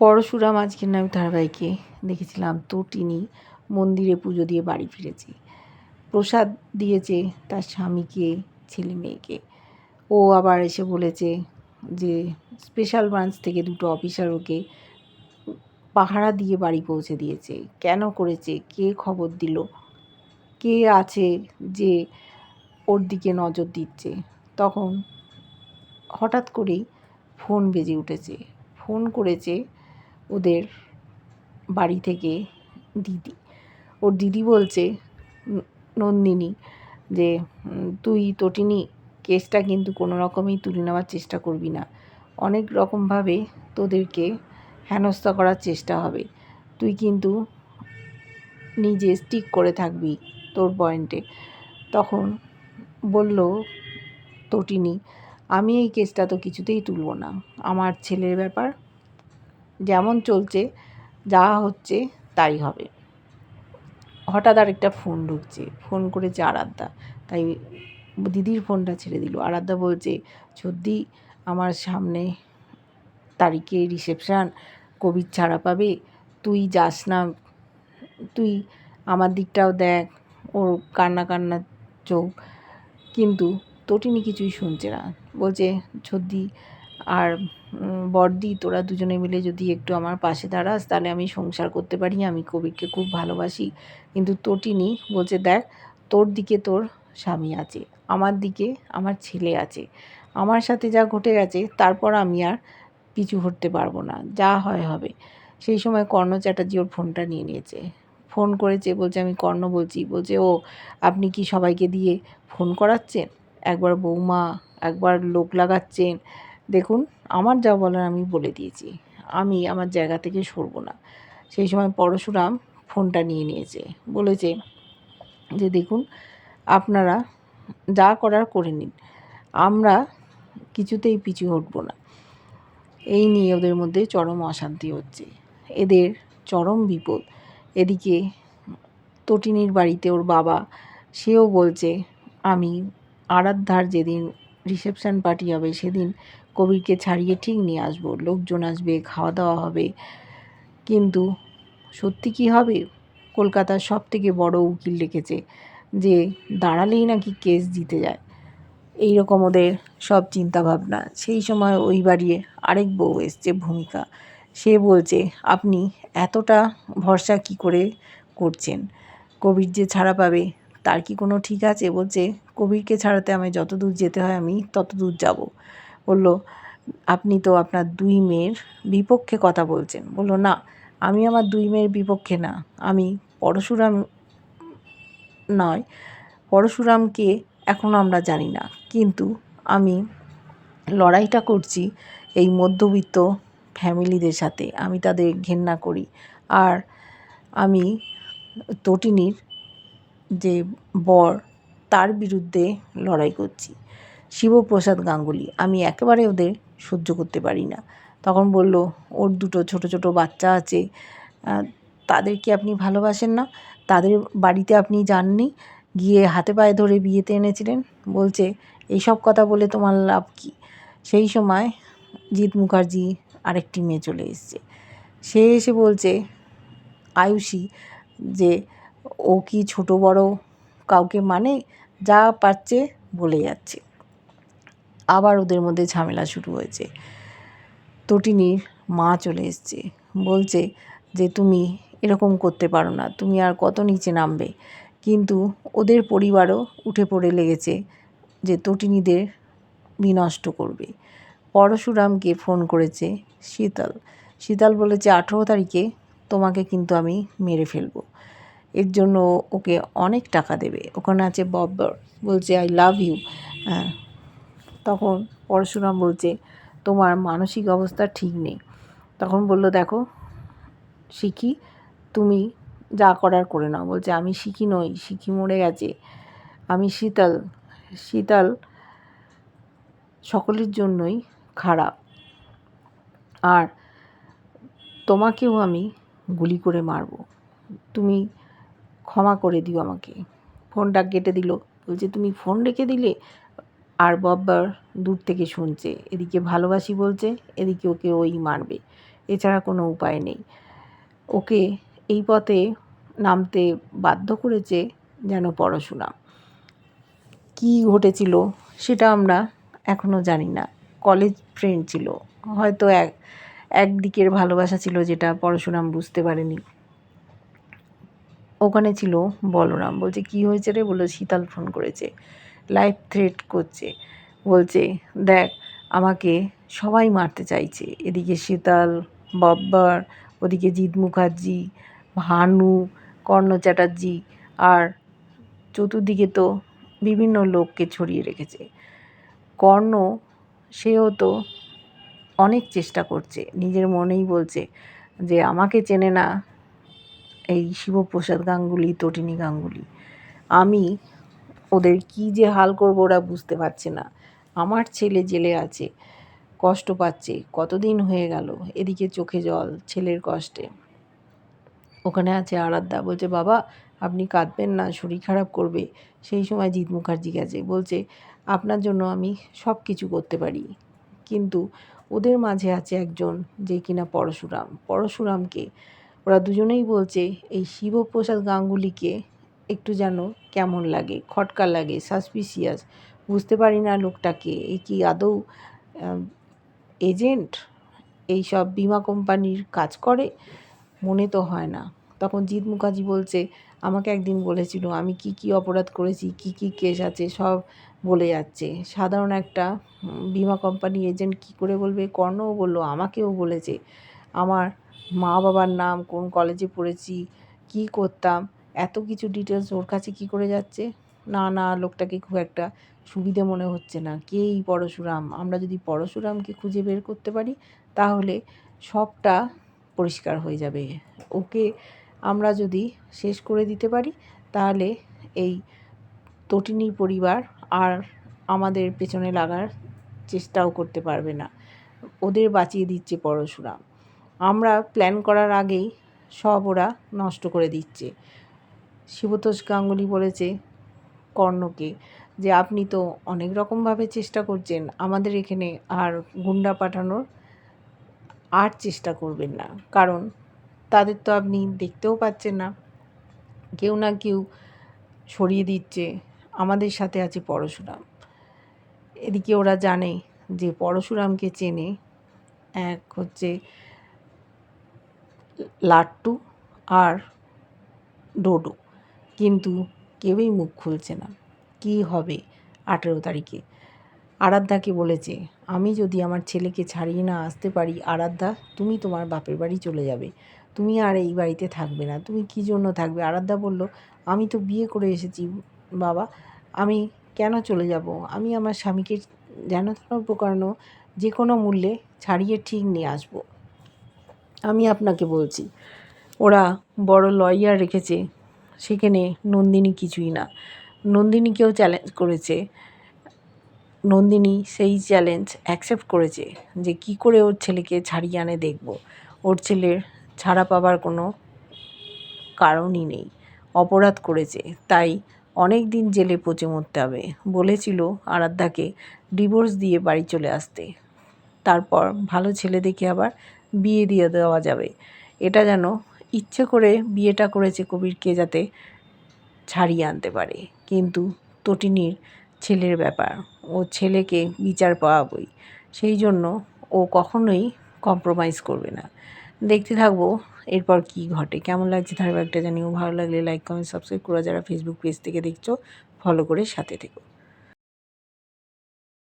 পরশুরাম আজকের নায়ক ধারাবাহিকে দেখেছিলাম তটিনী মন্দিরে পুজো দিয়ে বাড়ি ফিরেছে। প্রসাদ দিয়েছে তার স্বামীকে, ছেলে মেয়েকে। ও আবার এসে বলেছে যে স্পেশাল ব্রাঞ্চ থেকে দুটো অফিসার ওকে পাহারা দিয়ে বাড়ি পৌঁছে দিয়েছে। কেন করেছে? কে খবর দিল? কে আছে যে ওর দিকে নজর দিচ্ছে? তখন হঠাৎ করেই ফোন বেজে উঠেছে। ফোন করেছে ওদের বাড়ি থেকে দিদি। ওর দিদি বলছে নন্দিনী, যে তুই তটিনী, কেসটা কিন্তু কোনো রকমেই তুলে নেওয়ার চেষ্টা করবি না। অনেক রকমভাবে তোদেরকে হেনস্থা করার চেষ্টা হবে। তুই কিন্তু নিজে স্টিক করে থাকবি তোর পয়েন্টে তখন বলল, তটিনী, আমি এই কেসটা তো কিছুতেই তুলব না। আমার ছেলের ব্যাপার যেমন চলছে, যা হচ্ছে তাই হবে। হঠাৎ আরেকটা ফোন ঢুকছে ফোন করেছে আরাধ্যা। তাই দিদির ফোনটা ছেড়ে দিল। আরাধ্যা বলছে যদি আমার সামনে তারিখে রিসেপশান কবির ছাড়া পাবে। তুই যাস না, তুই আমার দিকটাও দেখ ওর কান্না কান্না চোখ। কিন্তু তটিনী কিছুই শুনছে না। বলছে ছদ্দি আর বড়দি তোরা দুজনে মিলে যদি একটু আমার পাশে দাঁড়াস, তাহলে আমি সংসার করতে পারি, আমি কবিরকে খুব ভালোবাসি। কিন্তু তটিনী বলছে, দেখ, তোর দিকে তোর স্বামী আছে, আমার দিকে আমার ছেলে আছে। আমার সাথে যা ঘটে গেছে, তারপর আমি আর পিছু হটতে পারব না, যা হয় হবে। সেই সময় কর্ণ চ্যাটার্জি ওর ফোনটা নিয়ে নিয়েছে। ফোন করেছে, বলছে, আমি কর্ণ বলছি। বলছে, ও, আপনি কি সবাইকে দিয়ে ফোন করাচ্ছেন? একবার বৌমা, একবার লোক লাগাচ্ছেন দেখুন, আমার যা বলার আমি বলে দিয়েছি। আমি আমার জায়গা থেকে সরবো না। সেই সময় পরশুরাম ফোনটা নিয়ে নিয়েছে। বলেছে যে, দেখুন, আপনারা যা করার করে নিন। আমরা কিছুতেই পিছু হটবো না। এই নিয়ে ওদের মধ্যে চরম অশান্তি হচ্ছে। এদের চরম বিপদ। এদিকে তটিনীর বাড়িতে ওর বাবা, সেও বলছে, আমি আরাধ্যার যেদিন রিসেপশন পার্টি হবে, সেদিন কবিরকে ছাড়িয়ে ঠিক নিয়ে আসব, লোকজন আসবে খাওয়া দাওয়া হবে। কিন্তু সত্যি কি হবে? কলকাতার সব থেকে বড় উকিল রেখেছে যে দাঁড়ালেই নাকি কেস জিতে যায়। এই রকম ওদের সব চিন্তা ভাবনা সেই সময় ওই বাড়ির আরেক বউ এসছে ভূমিকা। সে বলছে, আপনি এতটা ভরসা কি করে করছেন? কবির যে ছাড়া পাবে, তার কি কোনো ঠিক আছে? বলছে, কবিরকে ছাড়াতে আমায় যত দূর যেতে হয় আমি তত দূর যাব। বলল, আপনি তো আপনার দুই মেয়ের বিপক্ষে কথা বলছেন। বলল, না, আমি আমার দুই মেয়ের বিপক্ষে না। আমি পরশুরাম নয়, পরশুরামকে এখনও আমরা জানি না। কিন্তু আমি লড়াইটা করছি এই মধ্যবিত্ত ফ্যামিলিদের সাথে। আমি তাদের ঘেন্না করি। আর আমি তটিনীর যে বর, তার বিরুদ্ধে লড়াই করছি। শিবপ্রসাদ গাঙ্গুলি আমি একেবারে ওদের সহ্য করতে পারি না। তখন বলল ওর দুটো ছোট ছোট বাচ্চা আছে আহ, তাদেরকে আপনি ভালোবাসেন না? তাদের বাড়িতে আপনি যাননি? গিয়ে হাতে পায়ে ধরে বিয়েতে এনেছিলেন? বলছে এইসব কথা বলে তোমার লাভ কি? সেই সময় জিৎ মুখার্জি আরেকটি মেয়ে চলে এসছে। সে এসে বলছে আয়ুষী যে ও কি ছোট বড় কাউকে মানে? যা পারছে বলে যাচ্ছে। আবার ওদের মধ্যে ঝামেলা শুরু হয়েছে। তটিনীর মা চলে এসছে। বলছে যে, তুমি এরকম করতে পারো না, তুমি আর কত নিচে নামবে। কিন্তু ওদের পরিবারও উঠে পড়ে লেগেছে যে, তটিনীদের বিনষ্ট করবে। পরশুরামকে ফোন করেছে শীতল। শীতল বলেছে, আঠেরো তারিখে তোমাকে কিন্তু আমি মেরে ফেলব। এর জন্য ওকে অনেক টাকা দেবে। ওখানে আছে বব্বর। বলছে আই লাভ ইউ তখন পরশুরাম বলছে, তোমার মানসিক অবস্থা ঠিক নেই। তখন বলল, দেখো, শিখি, তুমি যা করার করে নাও। বলছে, আমি শিখি নই, শিখি মরে গেছে। আমি শীতল শীতল সকলের জন্যই খারাপ। আর তোমাকেও আমি গুলি করে মারবো। তুমি ক্ষমা করে দিও আমাকে। ফোনটা কেটে দিল। বলছে, তুমি ফোন রেখে দিলে আর বব্বার দূর থেকে শুনছে। এদিকে ভালোবাসি বলছে, এদিকে ওকে ওই মারবে। এছাড়া কোনো উপায় নেই। ওকে এই পথে নামতে বাধ্য করেছে যেন পড়াশোনা। কী ঘটেছিল সেটা আমরা এখনও জানি না। কলেজ ফ্রেন্ড ছিল। হয়তো এক একদিকের ভালোবাসা ছিল যেটা পরশুরাম বুঝতে পারেনি। ওখানে ছিল বলরাম। বলছে, কি হয়েছে রে? বলল, শীতল ফোন করেছে। লাইফ থ্রেট করছে। বলছে, দেখ, আমাকে সবাই মারতে চাইছে। এদিকে শীতল, বাব্বার, ওদিকে জিৎ মুখার্জি, ভানু, কর্ণ চ্যাটার্জি আর চতুর্দিকে তো বিভিন্ন লোককে ছড়িয়ে রেখেছে। কর্ণ, সেও তো অনেক চেষ্টা করছে। নিজের মনেই বলছে যে, আমাকে চেনে না এই শিবপ্রসাদ গাঙ্গুলি, তটিনী গাঙ্গুলি। আমি ওদের কি যে হাল করব ওরা বুঝতে পারছে না। আমার ছেলে জেলে আছে, কষ্ট পাচ্ছে, কতদিন হয়ে গেল এদিকে চোখে জল, ছেলের কষ্টে। ওখানে আছে আরাধ্যা, বলছে, বাবা, আপনি কাঁদবেন না, শরীর খারাপ করবে। সেই সময় জিৎ মুখার্জি গেছে, বলছে, আপনার জন্য আমি সব কিছু করতে পারি। কিন্তু ওদের মাঝে আছে একজন যে কিনা পরশুরাম। পরশুরামকে ওরা দুজনেই বলছে, এই শিবপ্রসাদ গাঙ্গুলিকে একটু যেন কেমন লাগে, খটকা লাগে সাসপিসিয়াস বুঝতে পারি না লোকটাকে। এই কি আদৌ এজেন্ট এই সব বিমা কোম্পানির কাজ করে? মনে তো হয় না। তখন জিৎ মুখার্জি বলছে, আমাকে একদিন বলেছিল, আমি কি কি অপরাধ করেছি, কি কি কেস আছে, সব বলে যাচ্ছে। সাধারণ একটা বিমা কোম্পানি এজেন্ট কি করে বলবে? কর্ণও বলল, আমাকেও বলেছে। আমার মা বাবার নাম, কোন কলেজে পড়েছি, কি করতাম? এত কিছু ডিটেলস ওর কাছে কি করে যাচ্ছে? না না, লোকটাকে খুব একটা সুবিধে মনে হচ্ছে না। কে এই পরশুরাম? আমরা যদি পরশুরামকে খুঁজে বের করতে পারি, তাহলে সবটা পরিষ্কার হয়ে যাবে। ওকে আমরা যদি শেষ করে দিতে পারি, তাহলে এই তটিনীর পরিবার আর আমাদের পেছনে লাগার চেষ্টাও করতে পারবে না। ওদের বাঁচিয়ে দিচ্ছে পরশুরাম। আমরা প্ল্যান করার আগেই সব ওরা নষ্ট করে দিচ্ছে। শিবতোষ গাঙ্গুলি বলেছে কর্ণকে যে আপনি তো অনেক রকমভাবে চেষ্টা করছেন আমাদের এখানে আর গুন্ডা পাঠানোর আর চেষ্টা করবেন না। কারণ তাদের তো আপনি দেখতেও পাচ্ছেন না। কেউ না কেউ সরিয়ে দিচ্ছে আমাদের সাথে আছে পরশুরাম। এদিকে ওরা জানে যে পরশুরামকে চেনে এক হচ্ছে লাট্টু আর ডোডো। কিন্তু কেউই মুখ খুলছে না। কি হবে আঠেরো তারিখে? আরাধ্যাকে বলেছে, আমি যদি আমার ছেলেকে ছাড়িয়ে না আসতে পারি, আরাধ্যা, তুমি তোমার বাপের বাড়ি চলে যাবে। তুমি আর এই বাড়িতে থাকবে না। তুমি কী জন্য থাকবে? আরাধ্যা বলল, আমি তো বিয়ে করে এসেছি, বাবা। আমি কেন চলে যাব? আমি আমার স্বামীকে যেন তেন প্রকারণ যে কোনো মূল্যে ছাড়িয়ে ঠিক নিয়ে আসব। আমি আপনাকে বলছি, ওরা বড় লয়ার রেখেছে সেখানে নন্দিনী কিছুই না। নন্দিনীকেও চ্যালেঞ্জ করেছে। নন্দিনী সেই চ্যালেঞ্জ অ্যাকসেপ্ট করেছে যে কি করে ওর ছেলেকে ছাড়িয়ে আনে দেখব। ওর ছেলের ছাড়া পাবার কোনো কারণই নেই। অপরাধ করেছে। তাই অনেক দিন জেলে পচে মরতে হবে। বলেছিল আরাধ্যাকে ডিভোর্স দিয়ে বাড়ি চলে আসতে। তারপর ভালো ছেলে দেখে আবার বিয়ে দিয়ে দেওয়া যাবে। এটা যেন ইচ্ছে করে বিয়েটা করেছে কবিরকে যাতে ছাড়িয়ে আনতে পারে। কিন্তু তটিনীর ছেলের ব্যাপার, ও ছেলেকে বিচার পাওয়াবই, সেই জন্য ও কখনোই কম্প্রোমাইজ করবে না। দেখতে থাকব এরপর কি ঘটে। কেমন লাগছে ধারাবাহিকটা জানিও। ভালো লাগলে লাইক কমেন্ট সাবস্ক্রাইব করা যারা ফেসবুক পেজ থেকে দেখছ ফলো করে সাথে থেকো।